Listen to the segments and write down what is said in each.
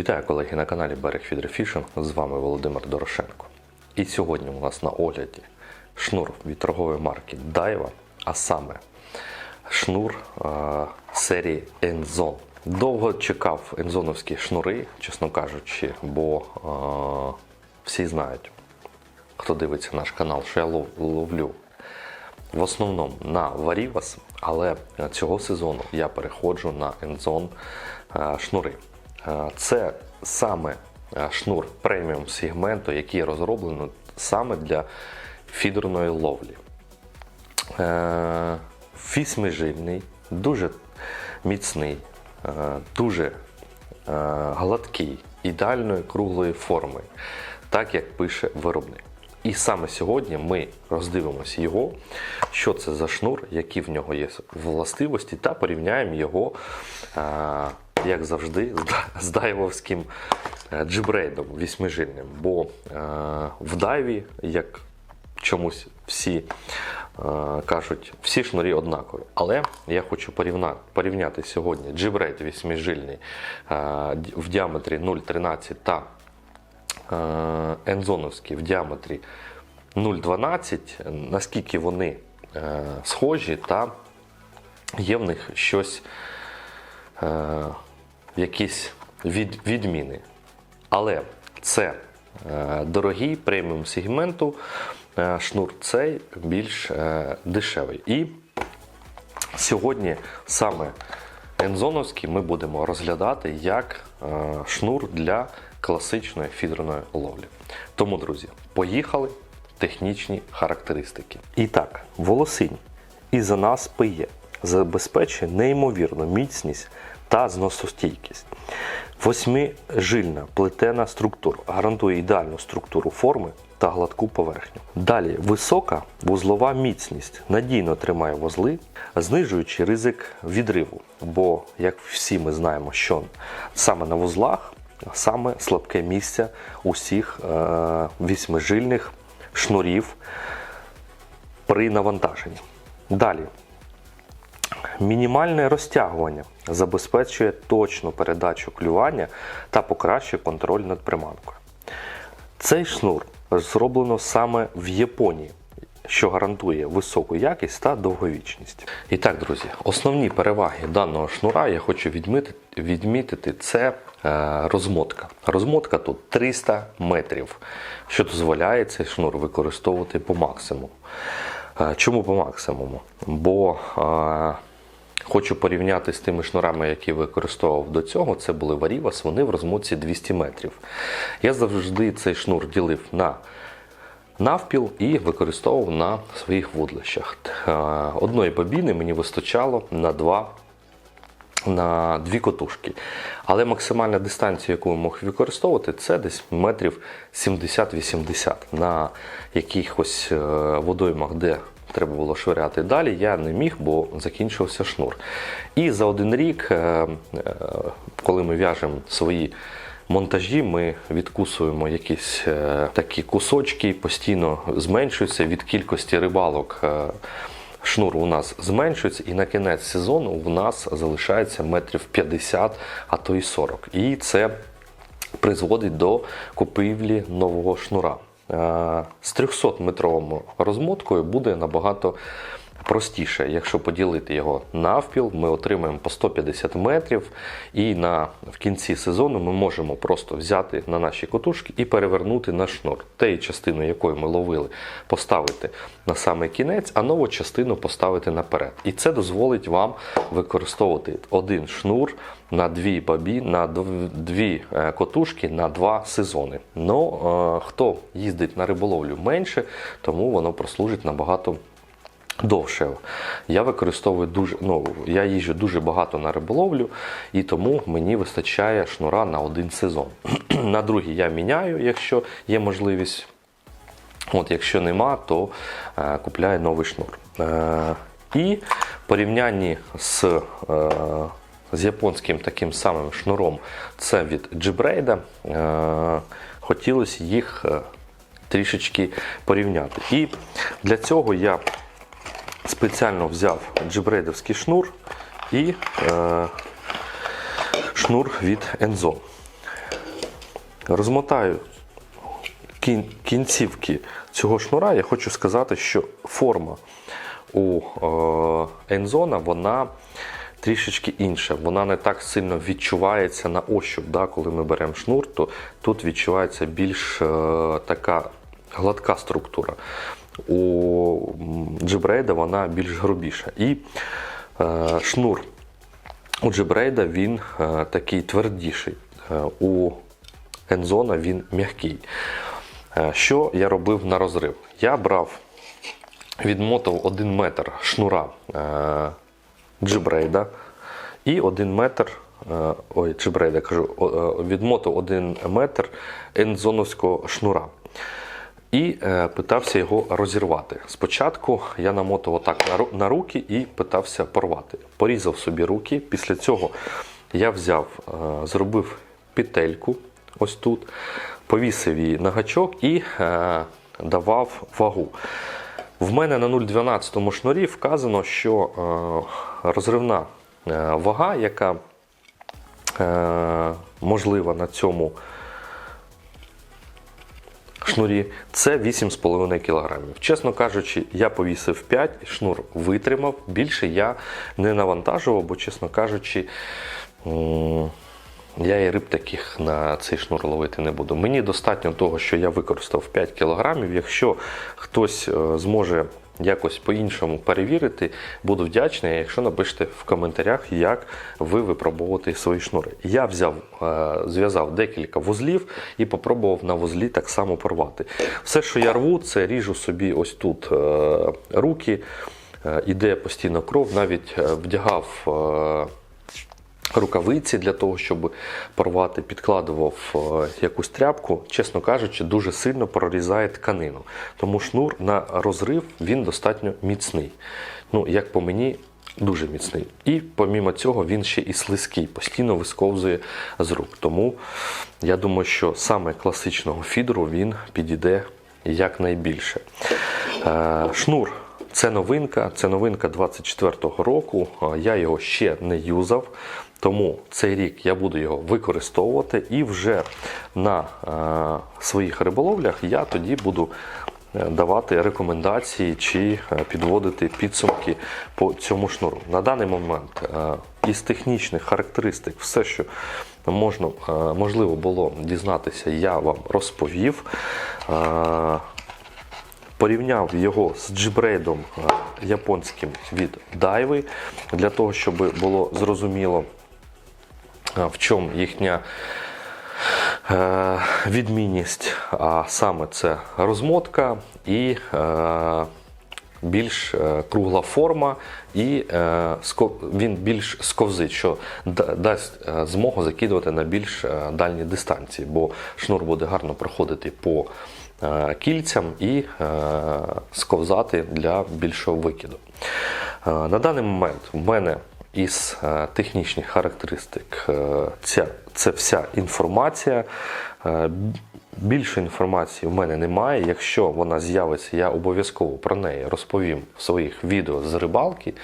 Вітаю колеги на каналі Берег Фідерфішинг. З вами Володимир Дорошенко. І сьогодні у нас на огляді шнур від торгової марки Daiwa, а саме шнур е, серії Enzone. Довго чекав ензоновські шнури, чесно кажучи, бо е, всі знають, хто дивиться наш канал, що я лов- ловлю в основному на Варівас, але цього сезону я переходжу на Enzone е, шнури. Це саме шнур преміум сегменту, який розроблено саме для фідерної ловлі. Е, дуже міцний, е, дуже е, гладкий, ідеальної круглої форми, так як пише виробник. І саме сьогодні ми роздивимося його, що це за шнур, які в нього є властивості, та порівняємо його, як завжди, з дайвовським е, джибрейдом вісьмижильним. Бо е, в дайві, як чомусь всі е, кажуть, всі шнурі однакові. Але я хочу порівняти, сьогодні джибрейд вісьмижильний в діаметрі 0,13 та е, ензоновський в діаметрі 0,12, наскільки вони е, схожі, та є в них щось, е, якісь від, відміни. Але це е, дорогий преміум сегменту шнур, цей більш дешевий. І сьогодні саме ензоновський ми будемо розглядати як шнур для класичної фідерної ловлі. Тому, друзі, поїхали технічні характеристики. І так, волосинь із нас пиє забезпечує неймовірну міцність та зносостійкість. Восьмижильна плетена структура гарантує ідеальну структуру форми та гладку поверхню. Далі висока вузлова міцність надійно тримає вузли, знижуючи ризик відриву. Бо, як всі ми знаємо, що саме на вузлах саме слабке місце усіх е- вісьмижильних шнурів при навантаженні. Далі Мінімальне розтягування забезпечує точну передачу клювання та покращує контроль над приманкою. Цей шнур зроблено саме в Японії, що гарантує високу якість та довговічність. І так, друзі, основні переваги даного шнура я хочу відмітити, відмітити це розмотка. Розмотка тут 300 метрів, що дозволяє цей шнур використовувати по максимуму. Е, Чому по максимуму? Бо е, хочу порівняти з тими шнурами, які використовував до цього. Це були Варівас, вони в розмотці 200 метрів. Я завжди цей шнур ділив на навпіл і використовував на своїх вудлищах. Е, Одної бобіни мені вистачало на два на дві котушки. Але максимальна дистанція, яку я мог використовувати, це десь метрів 70-80. На якихось е, водоймах, де треба було швиряти далі, я не міг, бо закінчився шнур. І за один рік, е, е, коли ми в'яжемо свої монтажі, ми відкусуємо якісь такі кусочки, постійно зменшуються від кількості рибалок. Шнур у нас зменшується, і на кінець сезону у нас залишається метрів 50, а то й 40. І це призводить до купівлі нового шнура. Е, З 300-метровою розмоткою буде набагато простіше. Якщо поділити його навпіл, ми отримаємо по 150 метрів, і на, в кінці сезону ми можемо просто взяти на наші котушки і перевернути на шнур. Теї частину, якою ми ловили, поставити на самий кінець, а нову частину поставити наперед. І це дозволить вам використовувати один шнур на дві бабі, на дві е, котушки на два сезони. Ну, е, хто їздить на риболовлю менше, тому воно прослужить набагато довше. Я використовую дуже, ну, я їжджу дуже багато на риболовлю, і тому мені вистачає шнура на один сезон. на другий я міняю, якщо є можливість. От, якщо нема, то е, купляю новий шнур. Е, і в порівнянні з, е, з японським таким самим шнуром, це від Джибрейда, е, хотілося їх е, трішечки порівняти. І для цього я спеціально взяв джибрейдовський шнур і е, шнур від Enzo. розмотаю кін- кінцівки цього шнура, я хочу сказати, що форма у е, Enzona, вона трішечки інша. Вона не так сильно відчувається на ощуп. Да? Коли ми беремо шнур, то тут відчувається більш е, така гладка структура. У м, джибрейда вона більш грубіша. І е, шнур у джибрейда він е, такий твердіший. Е, у Enzona він м'який. Е, Що я робив на розрив? Я брав, відмотав 1 метр шнура е, джибрейда і 1 метр. е, Ой, джибрейда кажу, відмотав 1 метр ензоновського шнура. І е, питався його розірвати. Спочатку я намотував так на, руки і питався порвати. Порізав собі руки. Після цього я взяв, е, зробив петельку ось тут, повісив її на гачок і е, давав вагу. В мене на 0,12 шнурі вказано, що розривна вага, яка можлива на цьому шнурі, це 8,5 кг. Чесно кажучи, я повісив 5, шнур витримав. Більше я не навантажував, бо, чесно кажучи, я і риб таких на цей шнур ловити не буду. Мені достатньо того, що я використав 5 кг. Якщо хтось е, зможе якось по-іншому перевірити, буду вдячний, якщо напишете в коментарях, як ви випробовуєте свої шнури. Я взяв, е, зв'язав декілька вузлів і попробував на вузлі так само порвати. Все, що я рву, це ріжу собі ось тут е, руки, е, іде постійно кров, навіть вдягав. Рукавиці для того, щоб порвати, підкладував е, якусь тряпку, чесно кажучи, дуже сильно прорізає тканину. Тому шнур на розрив він достатньо міцний. Ну, як по мені, дуже міцний. І помімо цього він ще і слизький, постійно висковзує з рук. Тому я думаю, що саме класичного фідеру він підійде якнайбільше. Е, Шнур це новинка, це новинка 24-го року. Е, Я його ще не юзав, тому цей рік я буду його використовувати і вже на е, своїх риболовлях я тоді буду е, давати рекомендації чи е, підводити підсумки по цьому шнуру. На даний момент із технічних характеристик все, що можна, можливо було дізнатися, я вам розповів. Порівняв його з джибрейдом японським від Дайви, для того, щоб було зрозуміло, в чому їхня е, відмінність, а саме це розмотка і е, більш е, кругла форма, і він більш сковзить, що дасть змогу закидувати на більш дальні дистанції, бо шнур буде гарно проходити по кільцям і сковзати для більшого викиду. На даний момент в мене із е, технічних характеристик е, ця, це вся інформація. Е, Більше інформації в мене немає. Якщо вона з'явиться, я обов'язково про неї розповім в своїх відео з рибалки.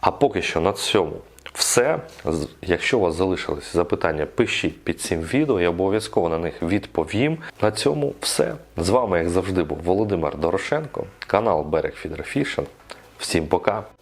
А поки що на цьому все. Якщо у вас залишились запитання, пишіть під цим відео, я обов'язково на них відповім. На цьому все. З вами, як завжди, був Володимир Дорошенко, канал Берег Фідерфішн. Всім пока!